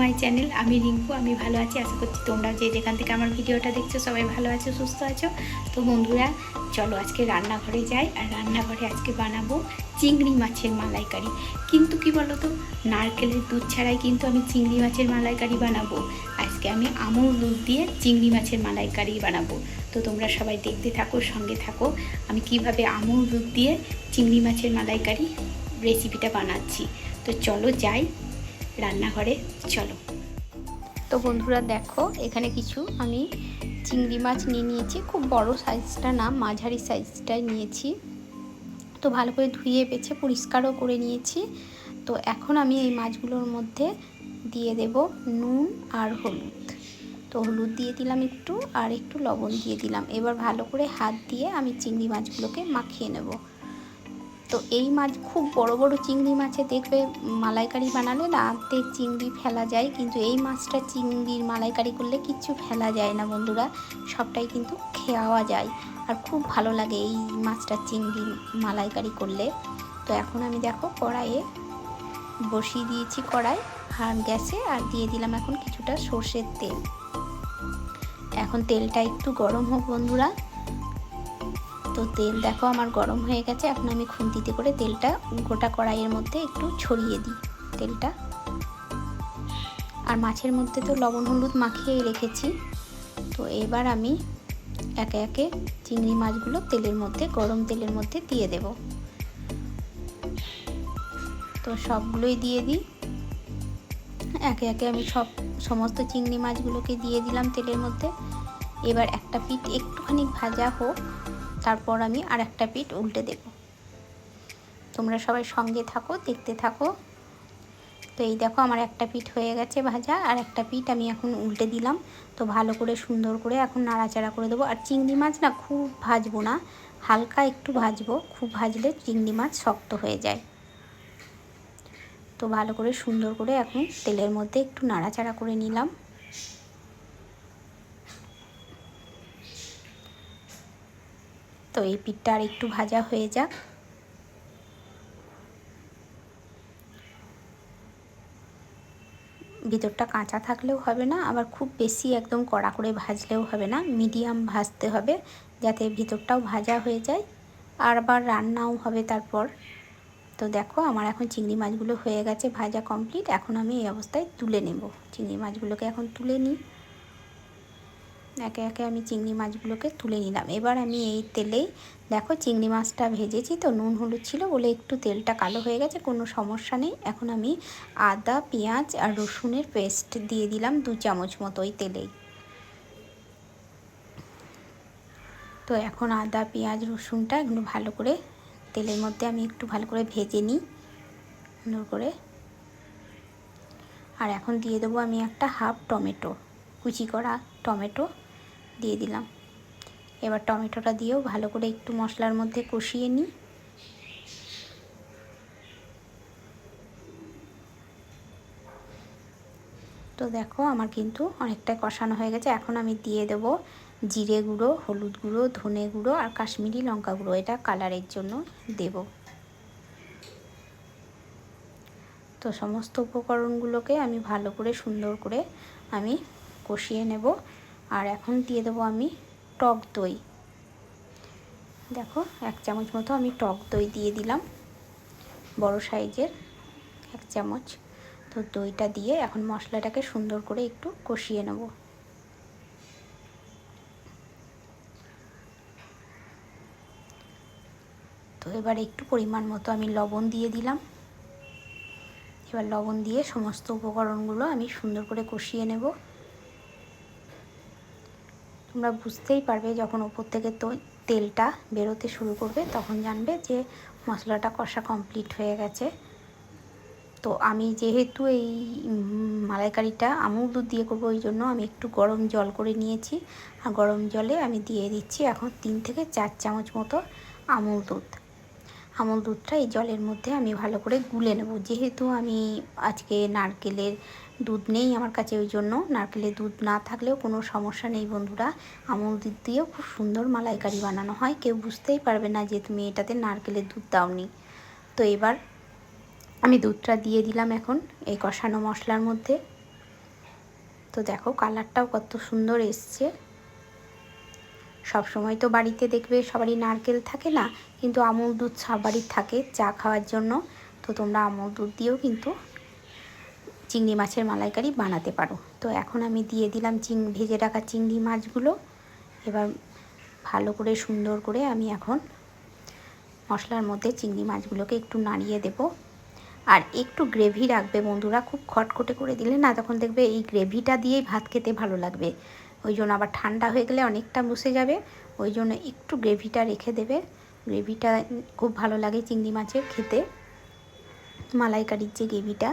My channel আমি রিঙ্কু, আমি ভালো আছি, আশা করছি তোমরা যে যেখান থেকে আমার ভিডিওটা দেখছ সবাই ভালো আছো, সুস্থ আছো। তো বন্ধুরা, চলো আজকে রান্নাঘরে যাই আর রান্নাঘরে আজকে বানাবো চিংড়ি মাছের মালাইকারি। কিন্তু কি বলো তো নারকেলের দুধ ছাড়াই কিন্তু আমি চিংড়ি মাছের মালাইকারি বানাবো। আজকে আমি আমুল দুধ দিয়ে চিংড়ি মাছের মালাইকারি বানাবো। তো তোমরা সবাই দেখতে থাকো, সঙ্গে থাকো, আমি কীভাবে আমুল দুধ দিয়ে চিংড়ি মাছের মালাইকারি রেসিপিটা বানাচ্ছি। তো চলো যাই। রান্নাঘরে, চলো। তো বন্ধুরা দেখো, এখানে কিছু আমি চিংড়ি মাছ নিয়ে নিয়েছি। খুব বড় সাইজটা না, মাঝারি সাইজটাই নিয়েছি। তো ভালো করে ধুয়ে বেছে পরিষ্কারও করে নিয়েছি। তো এখন আমি এই মাছগুলোর মধ্যে দিয়ে দেব নুন আর হলুদ। তো হলুদ দিয়ে দিলাম একটু আর একটু লবণ দিয়ে দিলাম। এবার ভালো করে হাত দিয়ে আমি চিংড়ি মাছগুলোকে মাখিয়ে নেব। তো এই মাছ খুব বড় বড় চিংড়ি মাছে দেখবে মালাইকারি বানালে না চিংড়ি ফেলা যায়, কিন্তু এই মাছটা চিংড়ির মালাইকারি করলে কিচ্ছু ফেলা যায় না বন্ধুরা, সবটাই কিন্তু খাওয়া যায়। আর খুব ভালো লাগে এই মাছটা চিংড়ি মালাইকারি করলে। তো এখন আমি দেখো কড়াইয়ে বসিয়ে দিয়েছি কড়াই, আর গ্যাসে, আর দিয়ে দিলাম এখন কিছুটা সর্ষের তেল। এখন তেলটা একটু গরম হোক বন্ধুরা। তো তেল, দেখো আমার গরম হয়ে গেছে। এখন আমি খুন্তিতে করে তেলটা, গোটা কড়াইয়ের মধ্যে একটু ছড়িয়ে দিই তেলটা। আর মাছের মধ্যে তো লবণ হলুদ মাখিয়েই রেখেছি। তো এবার আমি একে একে চিংড়ি মাছগুলো তেলের মধ্যে, গরম তেলের মধ্যে দিয়ে দেব। তো সবগুলোই দিয়ে দিই। একে একে আমি সব, সমস্ত চিংড়ি মাছগুলোকে দিয়ে দিলাম তেলের মধ্যে। এবার একটা পিঠ একটুখানি ভাজা হোক। তারপর আমি আর একটা পিঠ উল্টে দেব। তোমরা সবাই সঙ্গে থাকো, দেখতে থাকো। তো এই দেখো আমার একটা পিঠ হয়ে গেছে ভাজা, আর একটা পিঠ আমি এখন উল্টে দিলাম। তো ভালো করে, সুন্দর করে এখন নাড়াচাড়া করে দেবো। আর চিংড়ি মাছ না খুব ভাজবো না, হালকা একটু ভাজবো। খুব ভাজলে চিংড়ি মাছ শক্ত হয়ে যায়। তো ভালো করে, সুন্দর করে এখন তেলের মধ্যে একটু নাড়াচাড়া করে নিলাম। তো এই পিঠটা আর একটু ভাজা হয়ে যাক। ভিতরটা কাঁচা থাকলেও হবে না, আবার খুব বেশি একদম কড়া করে ভাজলেও হবে না, মিডিয়াম ভাজতে হবে যাতে ভিতরটাও ভাজা হয়ে যায়। আর আবার রান্নাও হবে তারপর। তো দেখো আমার এখন চিংড়ি মাছগুলো হয়ে গেছে ভাজা কমপ্লিট, এখন আমি এই অবস্থায় তুলে নেব। চিংড়ি মাছগুলোকে এখন তুলে নিই। একে একে আমি চিংড়ি মাছগুলোকে তুলে নিলাম। এবার আমি এই তেলেই দেখো চিংড়ি মাছটা ভেজেছি তো, নুন হলুদ ছিল বলে একটু তেলটা কালো হয়ে গেছে, কোনো সমস্যা নেই। এখন আমি আদা, পেঁয়াজ আর রসুনের পেস্ট দিয়ে দিলাম দু চামচ মতো ওই তেলেই। তো এখন আদা, পেঁয়াজ, রসুনটা এগুলো ভালো করে তেলের মধ্যে আমি একটু ভালো করে ভেজে নিই, সুন্দর করে। আর এখন দিয়ে দেবো আমি একটা হাফ টমেটো কুচি করা টমেটো দিয়ে দিলাম। এবার টমেটোটা দিয়েও ভালো করে একটু মশলার মধ্যে কষিয়ে নিই। তো দেখো আমার কিন্তু অনেকটাই কষানো হয়ে গেছে। এখন আমি দিয়ে দেবো জিরে গুঁড়ো, হলুদ গুঁড়ো, ধনে গুঁড়ো আর কাশ্মীরি লঙ্কা গুঁড়ো। এটা কালারের জন্য দেব। তো সমস্ত উপকরণগুলোকে আমি ভালো করে সুন্দর করে আমি কষিয়ে নেব। আর এখন দিয়ে দেবো আমি টক দই। দেখো, এক চামচ মতো আমি টক দই দিয়ে দিলাম। বড় সাইজের এক চামচ। তো দইটা দিয়ে এখন মশলাটাকে সুন্দর করে একটু কষিয়ে নেব। তো এবার একটু পরিমাণ মতো আমি লবণ দিয়ে দিলাম। এবার লবণ দিয়ে সমস্ত উপকরণগুলো আমি সুন্দর করে কষিয়ে নেব। তোমরা বুঝতেই পারবে যখন ওপর থেকে তো তেলটা বেরোতে শুরু করবে, তখন জানবে যে মশলাটা কষা কমপ্লিট হয়ে গেছে। তো আমি যেহেতু এই মালাইকারিটা আমুল দুধ দিয়ে করব, ওই জন্য আমি একটু গরম জল করে নিয়েছি। আর গরম জলে আমি দিয়ে দিচ্ছি এখন তিন থেকে চার চামচ মতো আমুল দুধ। আমুল দুধটা এই জলের মধ্যে আমি ভালো করে গুলে নেব। যেহেতু আমি আজকে নারকেলের দুধ নেই আমার কাছে, ওই জন্য নারকেলের দুধ না থাকলেও কোনো সমস্যা নেই বন্ধুরা। আমুল দুধ দিয়েও খুব সুন্দর মালাইকারি বানানো হয়। কেউ বুঝতেই পারবে না যে তুমি এটাতে নারকেলের দুধ দাওনি। তো এবার আমি দুধটা দিয়ে দিলাম এখন এই কষানো মশলার মধ্যে। তো দেখো কালারটাও কত সুন্দর এসছে। সব সময় তো বাড়িতে দেখবে সবারই নারকেল থাকে না, কিন্তু আমুল দুধ সবারই থাকে চা খাওয়ার জন্য। তো তোমরা আমুল দুধ দিয়েও কিন্তু চিংড়ি মাছের মালাইকারি বানাতে পারো। তো এখন আমি দিয়ে দিলাম চিং, ভেজে রাখা চিংড়ি মাছগুলো। এবার ভালো করে সুন্দর করে আমি এখন মশলার মধ্যে চিংড়ি মাছগুলোকে একটু নাড়িয়ে দেব। আর একটু গ্রেভি রাখবে বন্ধুরা, খুব খটখটে করে দিলে না, তখন দেখবে এই গ্রেভিটা দিয়েই ভাত খেতে ভালো লাগবে। ওই জন্য আবার ঠান্ডা হয়ে গেলে অনেকটা বসে যাবে। ওই জন্য একটু গ্রেভিটা রেখে দেবে। গ্রেভিটা খুব ভালো লাগে চিংড়ি মাছের খেতে। মালাইকারির যে গ্রেভিটা।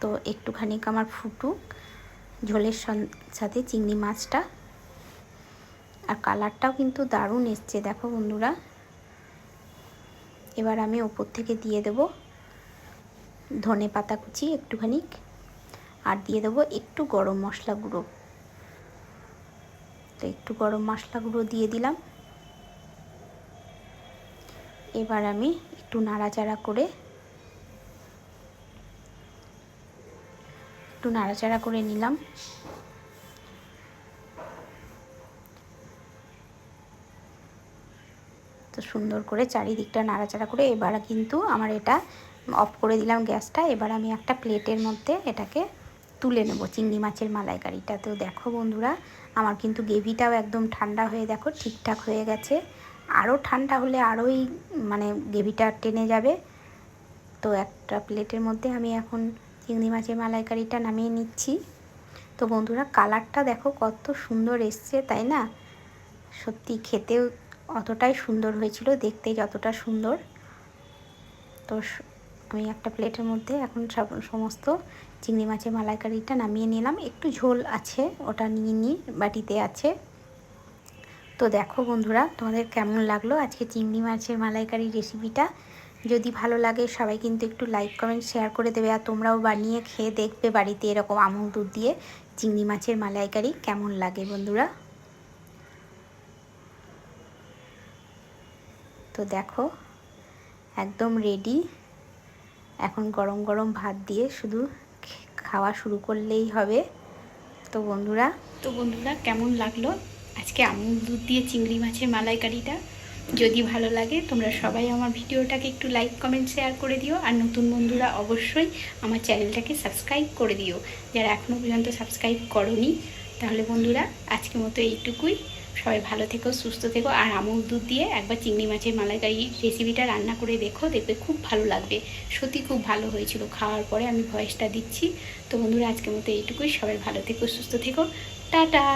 তো একটুখানি আমার ফুটুক ঝোলের সাথে চিংড়ি মাছটা। আর কালারটাও কিন্তু দারুণ এসছে, দেখো বন্ধুরা। এবার আমি ওপর থেকে দিয়ে দেব ধনে পাতা কুচি একটুখানি আর দিয়ে দেবো একটু গরম মশলা গুঁড়ো। তো একটু গরম মশলা গুঁড়ো দিয়ে দিলাম। এবার আমি একটু নাড়াচাড়া করে, একটু নাড়াচাড়া করে নিলাম। তো সুন্দর করে চারিদিকটা নাড়াচাড়া করে এবার কিন্তু আমার এটা অফ করে দিলাম গ্যাসটা। এবার আমি একটা প্লেটের মধ্যে এটাকে তুলে নেব। চিংড়ি মাছের মালাইকারিটা। তো দেখো বন্ধুরা, আমার কিন্তু গ্রেভিটাও একদম ঠান্ডা হয়ে দেখো, ঠিকঠাক হয়ে গেছে। আরও ঠান্ডা হলে আরোই মানে গ্রেভিটা টেনে যাবে। তো একটা প্লেটের মধ্যে আমি এখন চিংড়ি মাছের মালাইকারিটা নামিয়ে নিচ্ছি। তো বন্ধুরা, কালারটা দেখো কত সুন্দর এসছে, তাই না? সত্যি খেতেও অতটাই সুন্দর হয়েছিল, দেখতে যতটা সুন্দর। তো আমি একটা প্লেটের মধ্যে এখন সব সমস্ত চিংড়ি মাছের মালাইকারিটা নামিয়ে নিলাম। একটু ঝোল আছে, ওটা নিয়ে নিই বাটিতে আছে। তো দেখো বন্ধুরা, তোমাদের কেমন লাগল আজকে চিংড়ি মাছের মালাইকারি রেসিপিটা? যদি ভালো লাগে সবাই কিন্তু একটু লাইক, কমেন্ট, শেয়ার করে দেবে। আর তোমরাও বানিয়ে খেয়ে দেখবে বাড়িতে এরকম আমুল দুধ দিয়ে চিংড়ি মাছের মালাইকারি কেমন লাগে বন্ধুরা। তো দেখো, একদম রেডি এখন গরম গরম ভাত দিয়ে শুধু খাওয়া শুরু করলেই হবে। তো বন্ধুরা তো বন্ধুরা, কেমন লাগল? আজকে আমুল দুধ দিয়ে চিংড়ি মাছের মালাইকারিটা। যদি ভালো লাগে, তোমরা সবাই আমার ভিডিওটাকে একটু লাইক, কমেন্ট, শেয়ার করে দিও। আর নতুন বন্ধুরা, অবশ্যই আমার চ্যানেলটাকে সাবস্ক্রাইব করে দিও। যারা এখনও পর্যন্ত সাবস্ক্রাইব করনি, তাহলে বন্ধুরা, আজকের মতো এইটুকুই। সবাই ভালো থেকো, সুস্থ থেকো। আর আমুল দুধ দিয়ে একবার চিংড়ি মাছের মালাইকারি রেসিপিটা রান্না করে দেখো, দেখবে খুব ভালো লাগবে। সত্যি খুব ভালো হয়েছিল। খাওয়ার পরে আমি ভয়েসটা দিচ্ছি। তো বন্ধুরা, আজকের মতো এইটুকুই। সবাই ভালো থেকো, সুস্থ থেকো। টাটা!